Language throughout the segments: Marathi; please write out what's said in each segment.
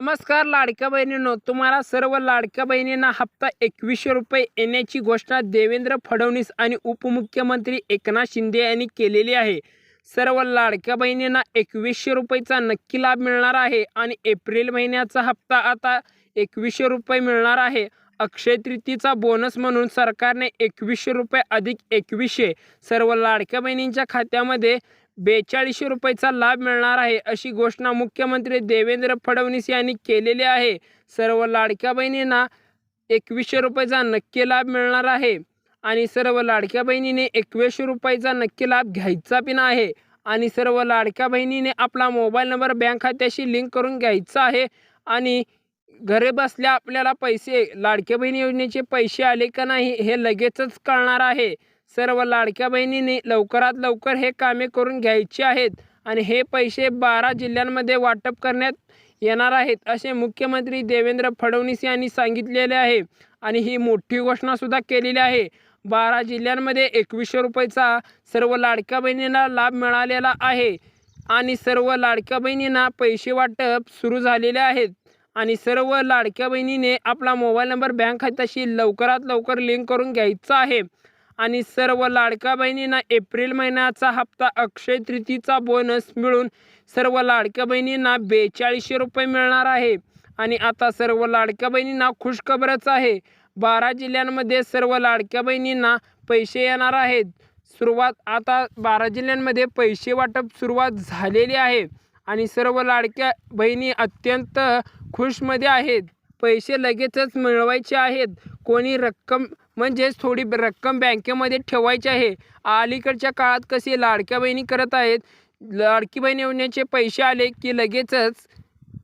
नमस्कार लाडक्या बहिणींनो तुम्हाला सर्व लाडक्या बहिणींना हप्ता एकवीसशे रुपये येण्याची घोषणा देवेंद्र फडणवीस आणि उपमुख्यमंत्री एकनाथ शिंदे यांनी केलेली आहे. सर्व लाडक्या बहिणींना एकवीसशे रुपयेचा नक्की लाभ मिळणार आहे आणि एप्रिल महिन्याचा हप्ता आता एकवीसशे रुपये मिळणार आहे. अक्षय तृतीचा बोनस म्हणून सरकारने एकवीसशे रुपये अधिक एकवीसशे सर्व लाडक्या बहिणींच्या खात्यामध्ये बेचाळीसशे रुपयाचा लाभ मिळणार आहे अशी घोषणा मुख्यमंत्री देवेंद्र फडणवीस यांनी केलेली आहे. सर्व लाडक्या बहिणींना एकवीसशे रुपयाचा नक्की लाभ मिळणार आहे आणि सर्व लाडक्या बहिणीने एकवीसशे रुपयाचा नक्की लाभ घ्यायचा पण आहे आणि सर्व लाडक्या बहिणीने आपला मोबाईल नंबर बँक खात्याशी लिंक करून घ्यायचा आहे आणि घरे बसल्या आपल्याला पैसे लाडक्या बहिणी योजनेचे पैसे आले का नाही हे लगेचच कळणार आहे. सर्व लाडक्या बहिणींनी लवकरात लवकर हे कामे करून घ्यायची आहेत आणि हे पैसे बारा जिल्ह्यांमध्ये वाटप करण्यात येणार आहेत असे मुख्यमंत्री देवेंद्र फडणवीस यांनी सांगितलेले आहे. आणि ही मोठी घोषणासुद्धा केलेली आहे. बारा जिल्ह्यांमध्ये एकवीसशे रुपयेचा सर्व लाडक्या बहिणींना लाभ मिळालेला आहे आणि सर्व लाडक्या बहिणींना पैसे वाटप सुरू झालेले आहेत. आणि सर्व लाडक्या बहिणीने आपला मोबाईल नंबर बँक खात्याशी लवकरात लवकर लिंक करून घ्यायचा आहे. आणि सर्व लाडक्या बहिणींना एप्रिल महिन्याचा हप्ता अक्षय तृतीचा बोनस मिळून सर्व लाडक्या बहिणींना बेचाळीसशे रुपये मिळणार आहे. आणि आता सर्व लाडक्या बहिणींना खुशखबरच आहे. बारा जिल्ह्यांमध्ये सर्व लाडक्या बहिणींना पैसे येणार आहेत. सुरुवात आता बारा जिल्ह्यांमध्ये पैसे वाटप सुरुवात झालेली आहे. आणि सर्व लाडक्या बहिणी अत्यंत खुशमध्ये आहेत. पैसे लगेचच मिळवायचे आहेत. कोणी रक्कम म्हणजेच थोडी रक्कम बँकेमध्ये ठेवायची आहे. अलीकडच्या काळात कसे लाडक्या बहिणी करत आहेत? लाडकी बहीण योजनेचे पैसे आले की लगेचच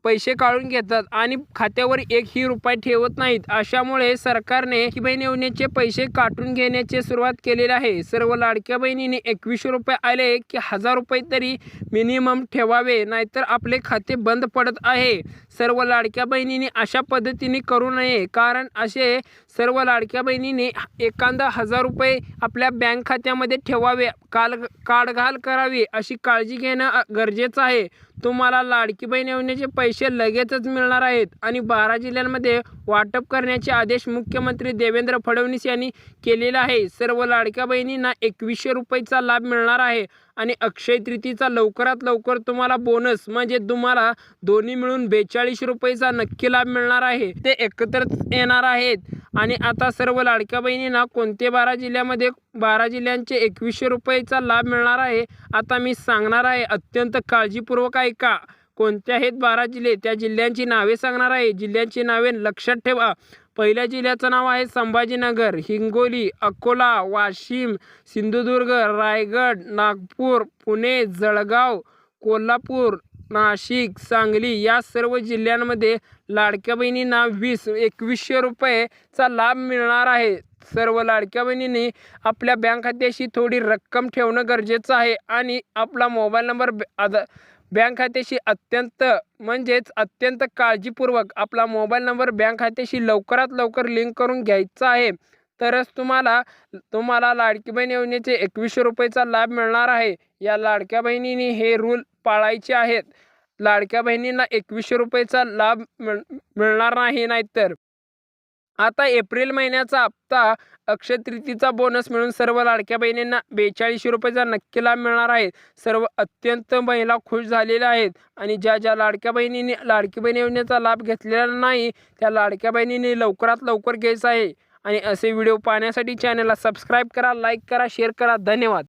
पैसे काढून घेतात आणि खात्यावर एकही रुपये ठेवत नाहीत. अशामुळे सरकारने लाडकी बहीण योजनेचे पैसे काटून घेण्याची सुरुवात केलेली आहे. सर्व लाडक्या बहिणीने एकवीसशे रुपये आले की हजार रुपये तरी मिनिमम ठेवावे नाहीतर आपले खाते बंद पडत आहे. सर्व लाडक्या बहिणीने अशा पद्धतीने करू नये कारण असे सर्व लाडक्या बहिणीने एखादा हजार रुपये आपल्या बँक खात्यामध्ये ठेवावे काल काढघाल करावी अशी काळजी घेणं गरजेचं आहे. तुम्हाला लाडकी बहीण योजनेचे पैसे लगेचच मिळणार आहेत. आणि बारा जिल्ह्यांमध्ये वाटप करण्याचे आदेश मुख्यमंत्री देवेंद्र फडणवीस यांनी केलेला आहे. सर्व लाडक्या बहिणींना एकवीसशे रुपयेचा लाभ मिळणार आहे. आणि अक्षय तृतीचा लवकरात लवकर तुम्हाला बोनस म्हणजे तुम्हाला दोन्ही मिळून बेचाळीस रुपयेचा नक्की लाभ मिळणार आहे. ते एकत्रच येणार आहेत. आणि आता सर्व लाडक्या बहिणींना कोणते बारा जिल्ह्यामध्ये बारा जिल्ह्यांचे एकवीसशे रुपयेचा लाभ मिळणार आहे आता मी सांगणार आहे. अत्यंत काळजीपूर्वक ऐका. कोणत्या आहेत बारा जिल्हे? त्या जिल्ह्यांची नावे सांगणार आहे. जिल्ह्यांची नावे लक्षात ठेवा. पहिल्या जिल्ह्याचं नाव आहे संभाजीनगर हिंगोली अकोला वाशिम सिंधुदुर्ग रायगड नागपूर पुणे जळगाव कोल्हापूर नाशिक सांगली या सर्व जिल्ह्यांमध्ये लाडक्या बहिणींना वीस एकवीसशे रुपयेचा लाभ मिळणार आहे. सर्व लाडक्या बहिणींनी आपल्या बँक खात्याशी थोडी रक्कम ठेवणं गरजेचं आहे आणि आपला मोबाईल नंबर ब- आधा बँक खात्याशी अत्यंत म्हणजेच अत्यंत काळजीपूर्वक आपला मोबाईल नंबर बँक खात्याशी लवकरात लवकर लिंक करून घ्यायचा आहे. तरच तुम्हाला तुम्हाला लाडकी बहीण योजनेचे एकवीसशे रुपयेचा लाभ मिळणार आहे. या लाडक्या बहिणींनी हे रूल पाळायचे आहेत. लाडक्या बहिणींना एकवीसशे रुपयेचा लाभ मिळ मिळणार नाही नाहीतर. आता एप्रिल महिन्याचा हप्ता अक्षय तृतीचा बोनस मिळून सर्व लाडक्या बहिणींना बेचाळीसशे रुपयेचा नक्की लाभ मिळणार आहे. सर्व अत्यंत महिला खुश झालेल्या आहेत आणि ज्या ज्या लाडक्या बहिणींनी लाडकी बहीण योजनेचा लाभ घेतलेला नाही त्या लाडक्या बहिणींनी लवकरात लवकर घ्यायचा आहे. आणि असे व्हिडिओ पाहण्यासाठी चॅनलला सबस्क्राईब करा लाईक करा शेअर करा. धन्यवाद.